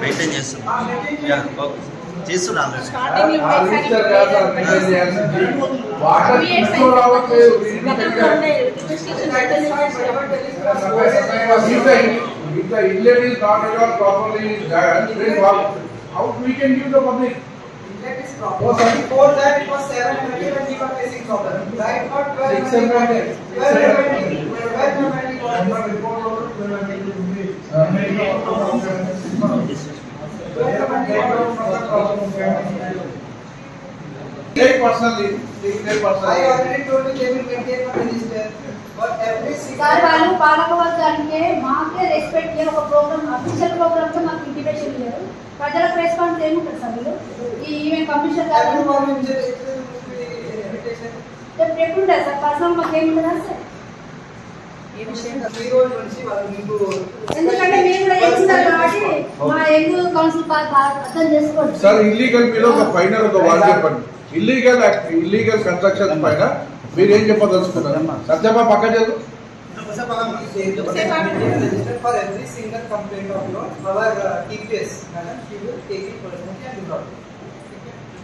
Maintain చేస్తున్నాం yeah, okay చేస్తున్నాం starting లో హార్వెస్టర్ కాదు సార్ మెయింటైన్ చేయాల్సింది. Water తీసుకురావట్లేదు. If the if the inlet is not at all properly done, then how how we can give the public? Inlet is proper. Oh, sorry. Before that, it was seven hundred when we were facing problem. Right now, twelve Six hundred. hundred. Twelve hundred. Twelve hundred. Take personally, take take I personally. already told you they will maintain one register, but every single. Sir వాళ్ళు పాలక వర్గానికి మాకే respect ఇయ్యరు ఒక programme official ప్రోగ్రామ్తో మాకు intimation ఇయ్యరు ప్రజలకు response ఏముంటుంది సార్ వీళ్ళు ఈ ఈవెంట్ కమిషన్ గారు ఎప్పుడు సార్ పర్సనల్ మాకు ఏముంటుందా సార్ ఈ రోజు నుంచి వాళ్ళు మీకు. ఎందుకంటే మేము కూడా చేస్తున్నారు కాబట్టి మా యంగ్ కౌన్సిల్ అర్థం చేసుకోవచ్చు సార్ ఇల్లీగల్ మీద ఒక ఫైనల్ ఒక వార్డ్ చెప్పండి. ఇల్లీగల్ ఇల్లీగల్ కన్స్ట్రక్షన్ పైన మీరు ఏం చెప్పదలుచుకున్నారు? సత్యమా పక్క చదువు They will maintain register for every single complaint of yours. Our TPS, madam, she will take it personally and do not. Where is the ticket? Problem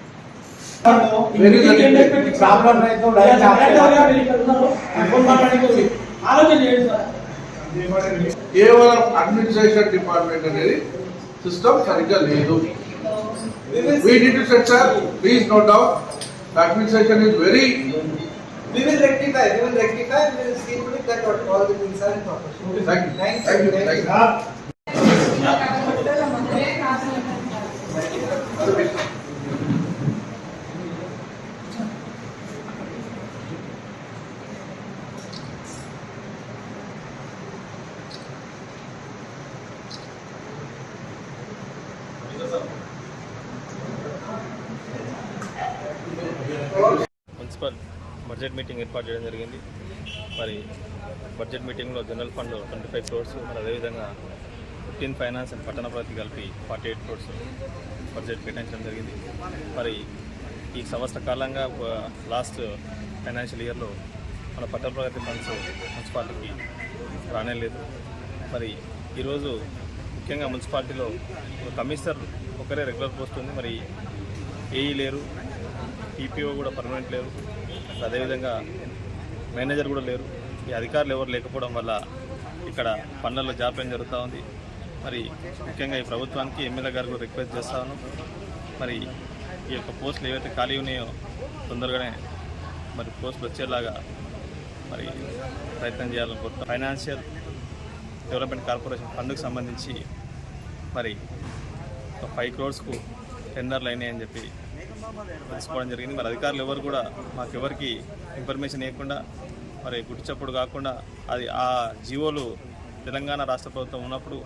రైతు డైరెక్ట్ ఆలోచన చేయండి సార్ కేవలం అడ్మినిస్ట్రేషన్ డిపార్ట్మెంట్ అనేది సిస్టమ్ సరిగ్గా లేదు need to set, sir, please note down, the administration is very, We will rectify, we will rectify, we will see to it that what all the things are in proper. thank you, Thank thank you, you, thank thank you. Municipal budget meeting ఏర్పాటు చేయడం జరిగింది. మరి budget మీటింగ్లో general fund twenty five crores మరి అదేవిధంగా fifteen finance and పట్టణ ప్రగతి కలిపి forty eight crores budget కేటాయించడం జరిగింది. మరి ఈ సంవత్సర కాలంగా లాస్ట్ ఫైనాన్షియల్ ఇయర్లో మన పట్టణ ప్రగతి ఫండ్స్ మున్సిపాలిటీకి రానే లేదు మరి ఈరోజు ముఖ్యంగా మున్సిపాలిటీలో ఒక కమిషనర్ ఒకరే రెగ్యులర్ పోస్ట్ ఉంది. మరి ఏఈ లేరు టీపీఓ కూడా పర్మనెంట్ లేరు అదేవిధంగా మేనేజర్ కూడా లేరు. ఈ అధికారులు ఎవరు లేకపోవడం వల్ల ఇక్కడ పనులలో జాప్యం జరుగుతూ ఉంది. మరి ముఖ్యంగా ఈ ప్రభుత్వానికి ఎమ్మెల్యే గారు కూడా రిక్వెస్ట్ చేస్తాను మరి ఈ యొక్క పోస్టులు ఏవైతే ఖాళీ ఉన్నాయో తొందరగానే మరి పోస్టులు వచ్చేలాగా మరి ప్రయత్నం చేయాలని కోరుతాం ఫైనాన్షియల్ డెవలప్మెంట్ కార్పొరేషన్ ఫండ్కి సంబంధించి మరి ఒక ఫైవ్ క్రోర్స్కు టెండర్లు అయినాయని చెప్పి తెలుసుకోవడం జరిగింది. మరి అధికారులు ఎవరు కూడా మాకు ఎవరికి ఇన్ఫర్మేషన్ ఇవ్వకుండా మరి గుడిచప్పుడు కాకుండా అది ఆ జీవోలు తెలంగాణ రాష్ట్ర ప్రభుత్వం ఉన్నప్పుడు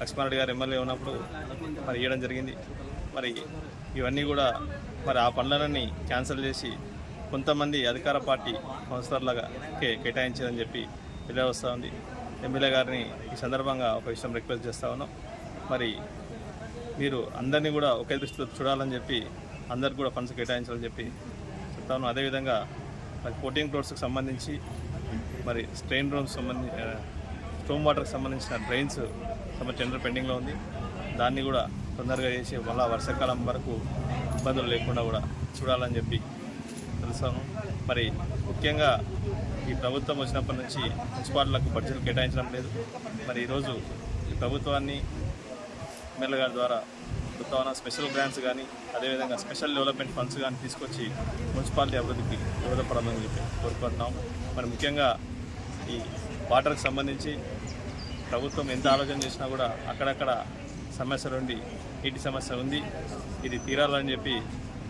లక్ష్మారెడ్డి గారు ఎమ్మెల్యే ఉన్నప్పుడు మరి ఇవ్వడం జరిగింది. మరి ఇవన్నీ కూడా మరి ఆ పనులన్నీ క్యాన్సిల్ చేసి కొంతమంది అధికార పార్టీ కౌన్సిలర్లుగా కేటాయించిందని కేటాయించారని చెప్పి తెలియవస్తూ ఉంది. ఎమ్మెల్యే గారిని ఈ సందర్భంగా ఒక విషయం రిక్వెస్ట్ చేస్తా ఉన్నాం. మరి మీరు అందరినీ కూడా ఒకే దృష్టితో చూడాలని చెప్పి అందరికి కూడా ఫండ్స్ కేటాయించాలని చెప్పి చెప్తాను. అదేవిధంగా మరి ఫోర్టీన్ క్రోడ్స్కి సంబంధించి మరి స్ట్రెయిన్ రూమ్స్ సంబంధించి స్టోమ్ వాటర్కి సంబంధించిన డ్రైన్స్ సంబంధించి టెండర్ పెండింగ్లో ఉంది. దాన్ని కూడా తొందరగా చేసి మళ్ళీ వర్షాకాలం వరకు ఇబ్బందులు లేకుండా కూడా చూడాలని చెప్పి తెలుసాను మరి ముఖ్యంగా ఈ ప్రభుత్వం వచ్చినప్పటి నుంచి మున్సిపాలిటీలకు బడ్జెట్ కేటాయించడం లేదు. మరి ఈరోజు ఈ ప్రభుత్వాన్ని ఎమ్మెల్యే గారి ద్వారా ప్రభుత్వాన స్పెషల్ గ్రాంట్స్ కానీ అదేవిధంగా స్పెషల్ డెవలప్మెంట్ ఫండ్స్ కానీ తీసుకొచ్చి మున్సిపాలిటీ అభివృద్ధికి దోహదపడాలని చెప్పి కోరుకుంటున్నాం. మరి ముఖ్యంగా ఈ వాటర్కి సంబంధించి ప్రభుత్వం ఎంత ఆలోచన చేసినా కూడా అక్కడక్కడ సమస్యలు ఉండి నీటి సమస్య ఉంది. ఇది తీరాలని చెప్పి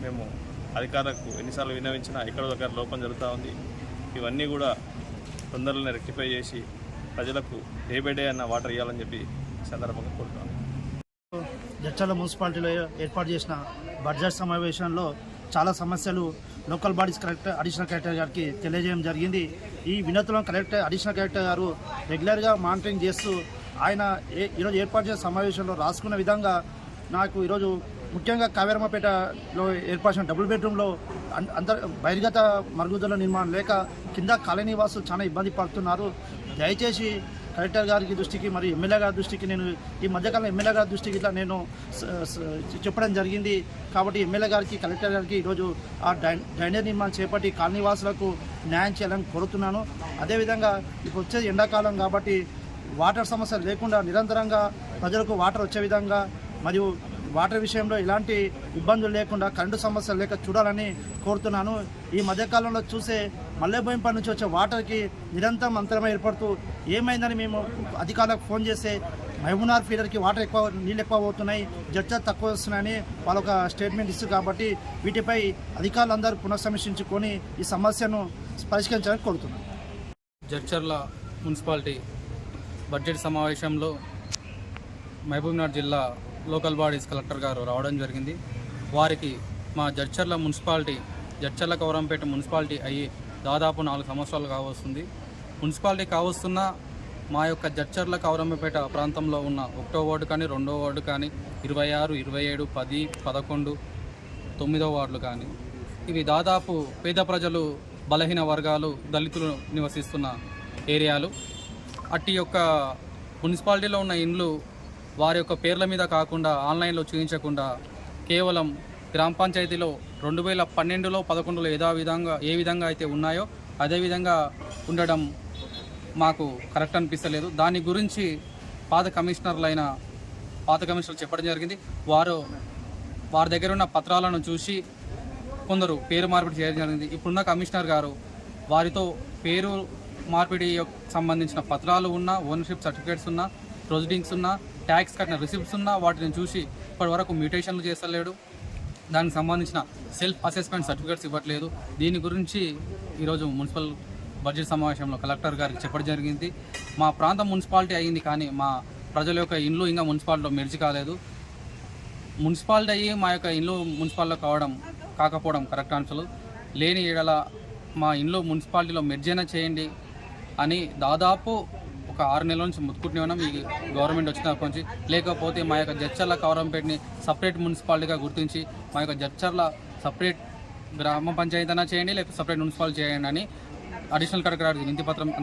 మేము అధికారులకు ఎన్నిసార్లు విన్నవించినా ఎక్కడో దగ్గర లోపం జరుగుతూ ఉంది. ఇవన్నీ కూడా తొందరలోనే రెక్టిఫై చేసి ప్రజలకు డే బై డే అన్న వాటర్ ఇవ్వాలని చెప్పి సందర్భంగా కోరుతున్నాను జడ్చర్ల మున్సిపాలిటీలో ఏర్పాటు చేసిన బడ్జెట్ సమావేశంలో చాలా సమస్యలు local bodies collector additional collector గారికి తెలియజేయడం జరిగింది. ఈ వినతులను కలెక్టర్ అడిషనల్ కలెక్టర్ గారు రెగ్యులర్గా మానిటరింగ్ చేస్తూ ఆయన ఏ ఈరోజు ఏర్పాటు చేసిన సమావేశంలో రాసుకున్న విధంగా నాకు ఈరోజు ముఖ్యంగా కావేరమ్మపేటలో ఏర్పాటు చేసిన డబుల్ బెడ్రూమ్లో అంతర్ బహిర్గత మరుగుదొడ్ల నిర్మాణం లేక కింద కాలనీ వాసులు చాలా ఇబ్బంది పడుతున్నారు. దయచేసి కలెక్టర్ గారికి దృష్టికి మరియు ఎమ్మెల్యే గారి దృష్టికి నేను ఈ మధ్యకాలం ఎమ్మెల్యే గారి దృష్టికి ఇట్లా నేను చెప్పడం జరిగింది. కాబట్టి ఎమ్మెల్యే గారికి కలెక్టర్ గారికి ఈరోజు ఆ డై డ్రైనేజ్ నిర్మాణం చేపట్టి కాలనీవాసులకు న్యాయం చేయాలని కోరుతున్నాను. అదేవిధంగా ఇప్పుడు వచ్చేది ఎండాకాలం కాబట్టి వాటర్ సమస్య లేకుండా నిరంతరంగా ప్రజలకు వాటర్ వచ్చే విధంగా మరియు వాటర్ విషయంలో ఎలాంటి ఇబ్బందులు లేకుండా కరెంటు సమస్యలు లేక చూడాలని కోరుతున్నాను. ఈ మధ్యకాలంలో చూసే మల్లెబోయింపై నుంచి వచ్చే వాటర్కి నిరంతరం అంతరమే ఏర్పడుతూ ఏమైందని మేము అధికారులకు ఫోన్ చేస్తే మహబూనార్ ఫీడర్కి వాటర్ ఎక్కువ నీళ్ళు ఎక్కువ అవుతున్నాయి జడ్జర్ తక్కువ వస్తున్నాయని వాళ్ళ ఒక స్టేట్మెంట్ ఇస్తుంది కాబట్టి వీటిపై అధికారులందరూ పునఃసమీక్షించుకొని ఈ సమస్యను పరిష్కరించాలని కోరుతున్నాను జడ్చర్ల మున్సిపాలిటీ బడ్జెట్ సమావేశంలో మహబూబ్నగర్ జిల్లా లోకల్ బాడీస్ కలెక్టర్ గారు రావడం జరిగింది. వారికి మా జడ్చర్ల మున్సిపాలిటీ జడ్చర్ల కౌరంపేట మున్సిపాలిటీ అయ్యి దాదాపు నాలుగు సంవత్సరాలు కావస్తుంది. మున్సిపాలిటీ కావస్తున్న మా యొక్క జడ్చర్ల కౌరంపేట ప్రాంతంలో ఉన్న ఒకటో వార్డు కానీ రెండో వార్డు కానీ ఇరవై ఆరు ఇరవై ఏడు పది పదకొండు తొమ్మిదో వార్డులు కానీ ఇవి దాదాపు పేద ప్రజలు బలహీన వర్గాలు దళితులు నివసిస్తున్న ఏరియాలు. అట్టి యొక్క మున్సిపాలిటీలో ఉన్న ఇండ్లు వారి యొక్క పేర్ల మీద కాకుండా ఆన్లైన్లో చూపించకుండా కేవలం గ్రామ పంచాయతీలో రెండు వేల పన్నెండులో పదకొండులో ఏదో విధంగా ఏ విధంగా అయితే ఉన్నాయో అదే విధంగా ఉండడం మాకు కరెక్ట్ అనిపిస్తలేదు. దాని గురించి పాత కమిషనర్లైన పాత కమిషనర్ చెప్పడం జరిగింది. వారు వారి దగ్గర ఉన్న పత్రాలను చూసి కొందరు పేరు మార్పిడి చేయడం జరిగింది. ఇప్పుడున్న కమిషనర్ గారు వారితో పేరు మార్పిడి యొక్క- సంబంధించిన పత్రాలు ఉన్న ఓనర్షిప్ సర్టిఫికేట్స్ ఉన్న ప్రొసీడింగ్స్ ఉన్న ట్యాక్స్ కట్టిన రిసిప్ట్స్ ఉన్నా వాటిని చూసి ఇప్పటి వరకు మ్యూటేషన్లు చేస్తలేడు. దానికి సంబంధించిన సెల్ఫ్ అసెస్మెంట్ సర్టిఫికేట్స్ ఇవ్వట్లేదు. దీని గురించి ఈరోజు మున్సిపల్ బడ్జెట్ సమావేశంలో కలెక్టర్ గారికి చెప్పడం జరిగింది. మా ప్రాంతం మున్సిపాలిటీ అయింది కానీ మా ప్రజల యొక్క ఇండ్లు ఇంకా మున్సిపాలిటీలో మెర్జి కాలేదు. మున్సిపాలిటీ అయ్యి మా యొక్క ఇండ్లు మున్సిపాలిటీలో కావడం కాకపోవడం కరెక్ట్ ఆన్సర్లు లేని ఏడల మా ఇంట్లో మున్సిపాలిటీలో మెర్జైనా చేయండి అని దాదాపు ఒక ఆరు నెలల నుంచి ముత్తుకుంటూనే ఉన్నాం. ఈ గవర్నమెంట్ వచ్చినప్పటి నుంచి. లేకపోతే మా యొక్క జడ్చర్ల కవరంపేటని సపరేట్ మున్సిపాలిటీగా గుర్తించి మా యొక్క జడ్చర్ల సపరేట్ గ్రామ పంచాయతీ అయినా చేయండి లేకపోతే సపరేట్ మున్సిపాలిటీ చేయండి అని అడిషనల్ కలెక్టర్ గారికి వినతి పత్రం